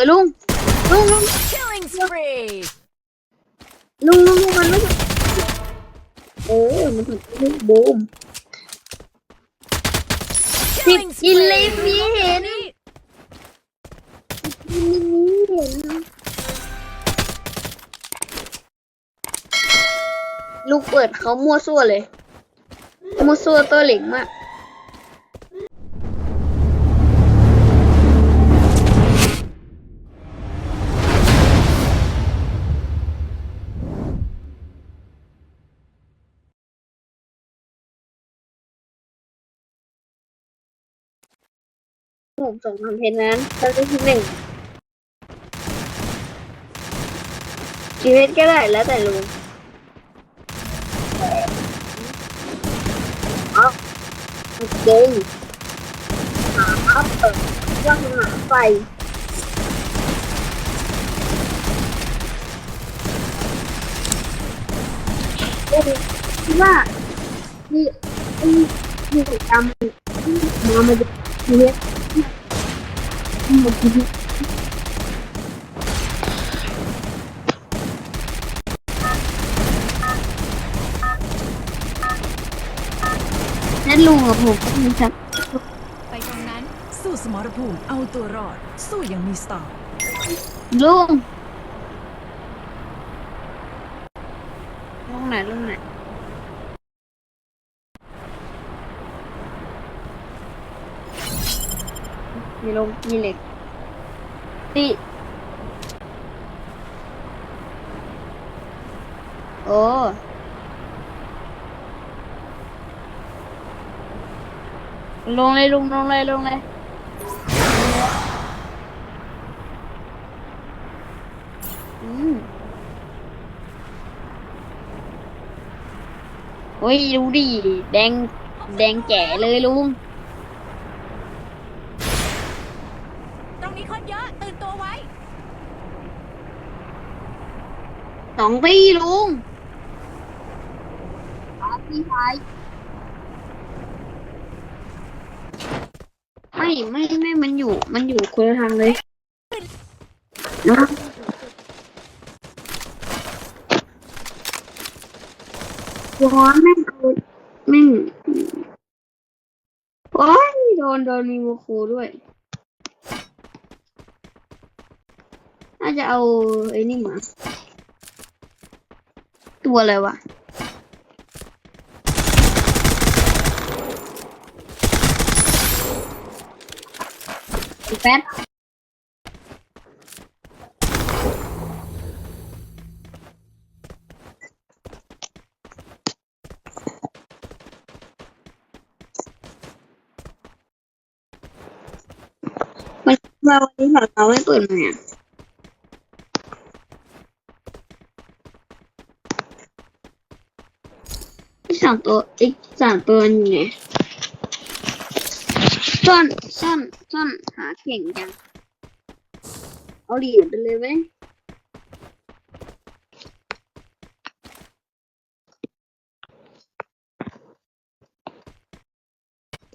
วยลุงลุงลุง Killing spree. ลุงลุงลุงมันลุงเออมันถึงลุงบูม Killing in spree. leave me in. ลูกเปิดเขามั่วซั่วเลย มั่วซั่วตัวเหล็กมาก ผมส่งคอนเทนต์นั้นเราได้ที่หนึ่งชีวิตก็ได้แล้วแต่ลุงเอาเก่งหาอัพเปิดว่างหาไฟเอ้ยคิดว่านี่นี่นี่จำมมามาดูชีวิ ตนั่นลุงกับผมก็มีครับไปตรงนั้น สู้สมรภูมิเอาตัวรอด สู้อย่างมีสไตล์ลุงลุงไหนลุงไหน มีลงมีเหล็กตีโอ้ลงเลยลุงลงเลยลงเลยอืมโอ้ยดูดิแดงแดงแจ๋เลยลุง ตรงนี้ คนเยอะ ตื่นตัวไว้ สองตีลุงสามตีไปไม่ไม่ไม่มันอยู่ มันอยู่คนละทางเลยนะร้อนแม่งเอาแม่งโอ้ยโดนโดนมีโมโคด้วย น่าจะเอาไอ้นี่มา ตัวอะไรวะแป๊บมันมาวันนี้ของเราไม่เปิดมาอะ องตัวอีกสามตัวนอยู่ไหนซ่อนซ่อนซ่อนหาเก่งจัง เอาเหรียญไปเลยไหม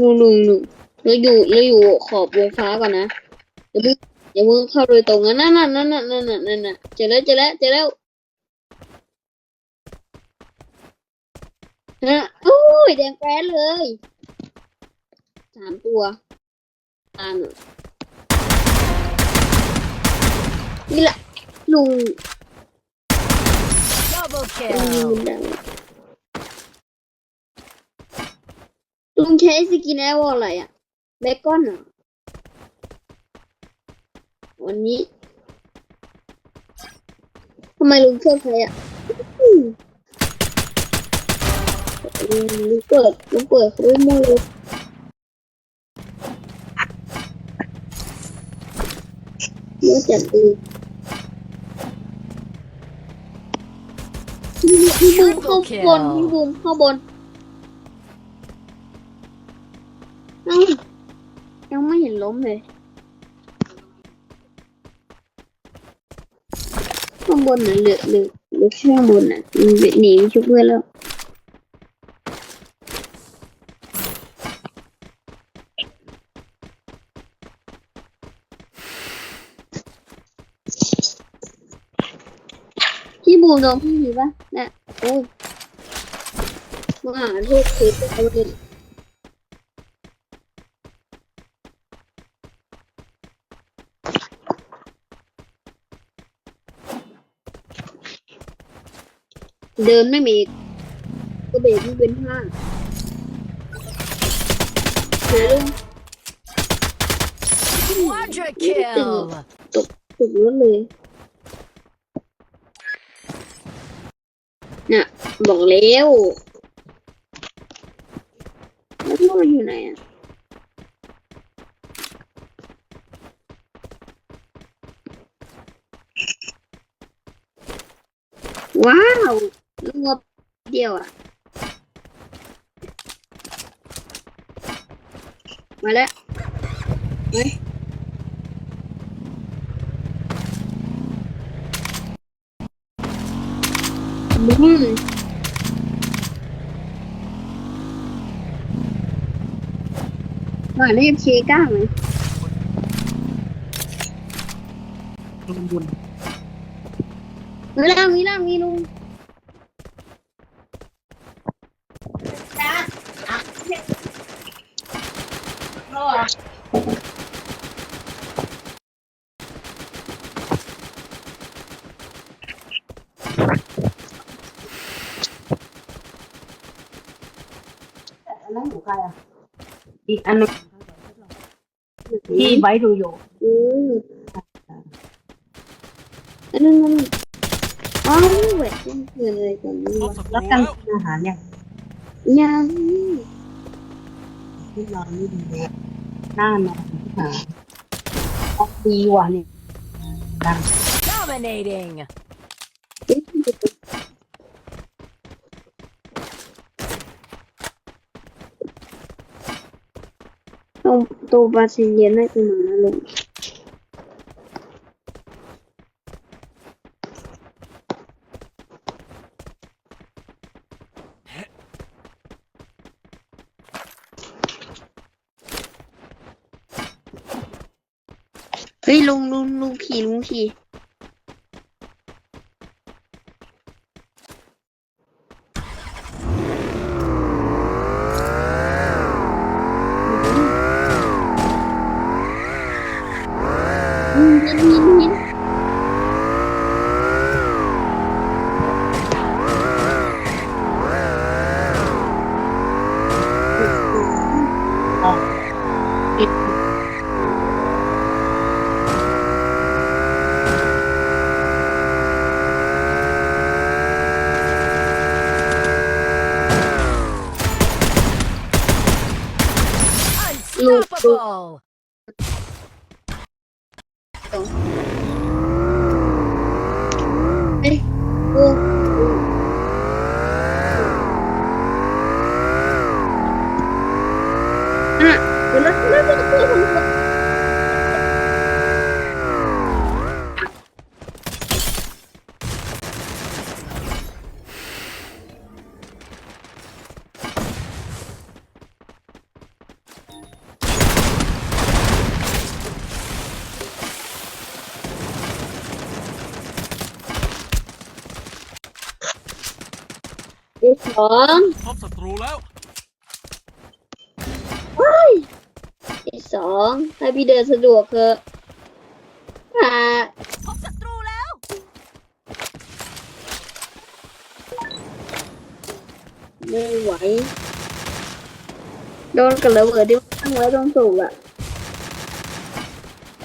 ลุงลุงลุงเราอยู่เราอยู่ขอบวงฟ้าก่อนนะอย่าเพิ่งอย่าเพิ่งเข้าโดยตรงนะนั่นน่ะนั่นน่ะนั่นน่ะนั่นน่ะเจอแล้วเจอแล้วเจอแล้ว ฮะโอ้ยแดงแป๊ดเลยสามตัวตามอยู่นี่แหละลุง double ลุง kill ดังลุงใช้สกินแอร์วอลอะไรอะเบคอนเหรอวันนี้ทำไมลุงชอบใช้อะ ลุงลุงเปิดลุงเปิดเขาไม่มั่วเลยเมื่อจัดดีพี่บูมเข้าบนพี่บูมเข้าบนยังไม่เห็นล้มเลยข้างบนน่ะเหลือเหลือเหลือแค่ข้างบนน่ะหนีไปชุบเพื่อนแล้ว ผมโดนพี่ดีปะเนี่ยโอ้ยมาหาลูกคือเอาเลยเดินไม่มีก็เบรกไม่เป็นท่าเดี๋ยวลุง Quadra kill ถูกรถเลย เนี่ยบอกแล้วแล้วพ่มันอยู่ไหนอะว้าวลูกงบเดียวอะ มาแล้วเฮ้ย บุ้มมาเรียบเชก้าไหมลงบุญเวลามีล่างมีลุงอันนั้นของใครอะ อีกอันหนึงที่ไว้ดูอยู่อืมอันนั้นมันอ๋อเวทเป็นเพื่อนอะไรกันนี่พบวะศัตรูแล้วกัแล้นวกินอาหารเนี่ยยังที่นอนไม่ดีเลยหน้านอนหาออกดีว่ะเนี่ยดัง Dominating ตรงตัวบาซิเลียนน่าจะมานะลุงเฮ้ยลุงลุงลุงขี่ลุงขี่ อืมมินมินมินลูกลูก Unstoppable เอ้ ย สองพบศัตรูแล้วที่สองให้พี่เดินสะดวกเถอะอ่าพบศัตรูแล้ว ไม่ไหว โดนกับระเบิดที่ตั้งไว้ตรงสูงอะ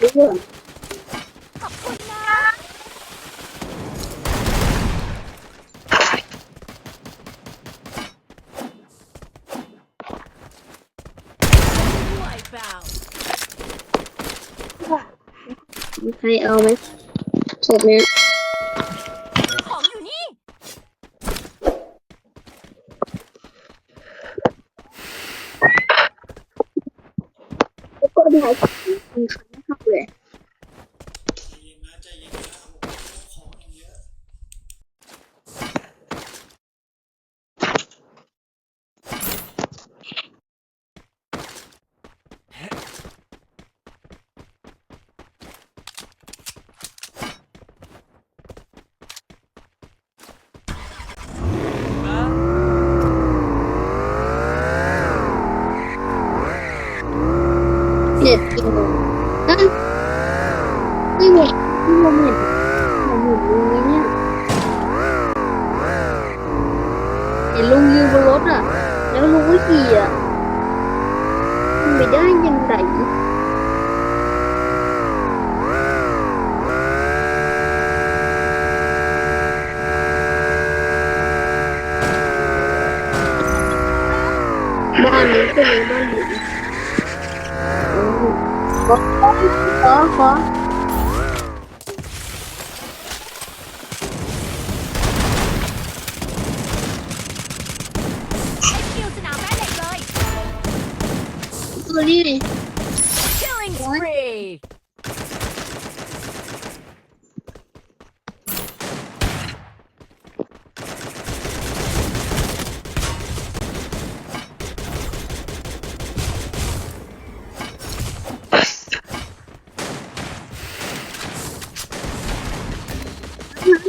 ดูเถอะ ขอบคุณนะไหวเปล่า มี ใครเอาไหมศพเนี้ย เด็ดจริงเอ้ยไม่เห็นไม่เห็นผมเห็นลุงไหมเนี่ยเห็นลุงยืนบนรถอ่ะ แล้วลุงก็ขี่อ่ะไม่ได้ยังไงบ้านนี้ก็มีบ้าน ขอขอ คิวสนามแม่เหล็กเลย ตัวนี้ดิ Killing spree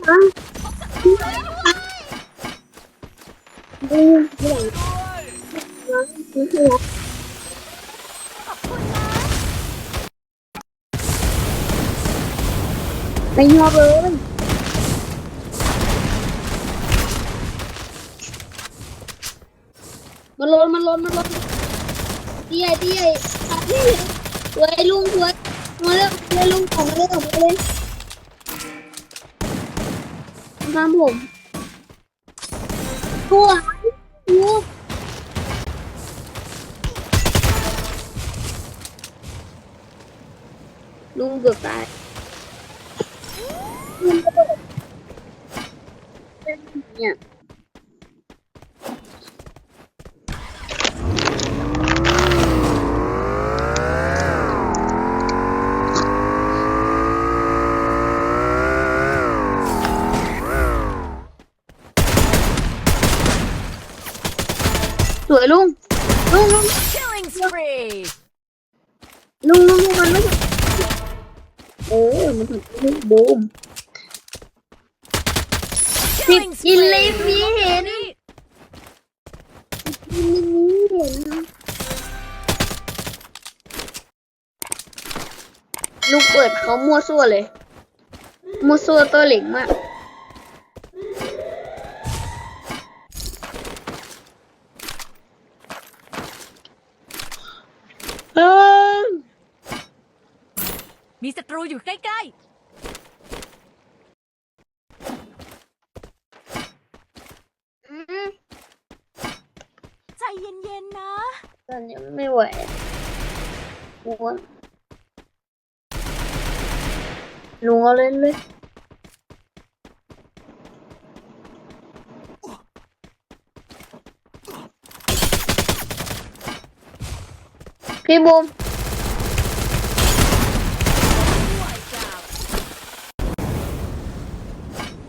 ไปยอเลยมันลนมันลนมันลนเตี้ยเตี้ยตัดนี่สวยลุงสวยมาเร็วเลยลุงออกมาเลยออกมาเลย ตามผมตัวตัวลุงเกือบตายเนี่ย ลุงลุงลุง Killing spree ลุงลุงลุงมันไม่ใช่เออมันถึงลุงบูม Killing กินเลยมีเห็นนี่กินเลยมีเห็นลูกเปิดเขามั่วซั่วเลย มั่วซั่วตัวเหล็กมาก เออ มีศั ตรูอยู่ใกล้อืมๆใจเย็นๆนะ ตอนนี้ไม่ไหวลุงว่าลุงเอาเล่นเลยพี่บูม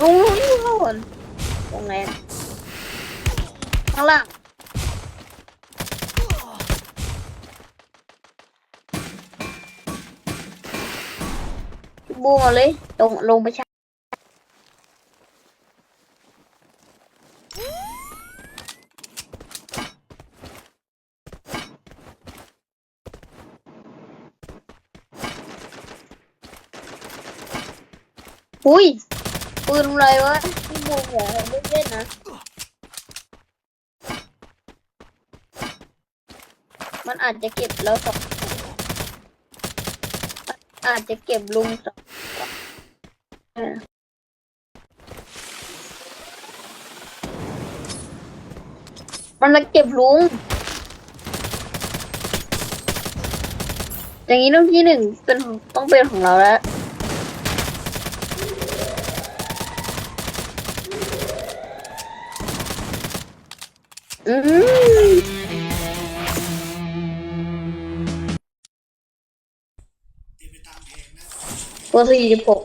ลุง ลุงลุงลุงตรงไหนข้างล่างบูมาเลยลงลงไปชาอุ้ยปืนอะไรวะ พี่บูมอย่าเล่นเล่นนะมันอาจจะเก็บแล้วสองอาจจะเก็บลุงสองมันจะเก็บลุง อย่างนี้ต้องที่หนึ่งเป็นต้องเป็นของเราแล้ว อืมตัวสี่สิบหก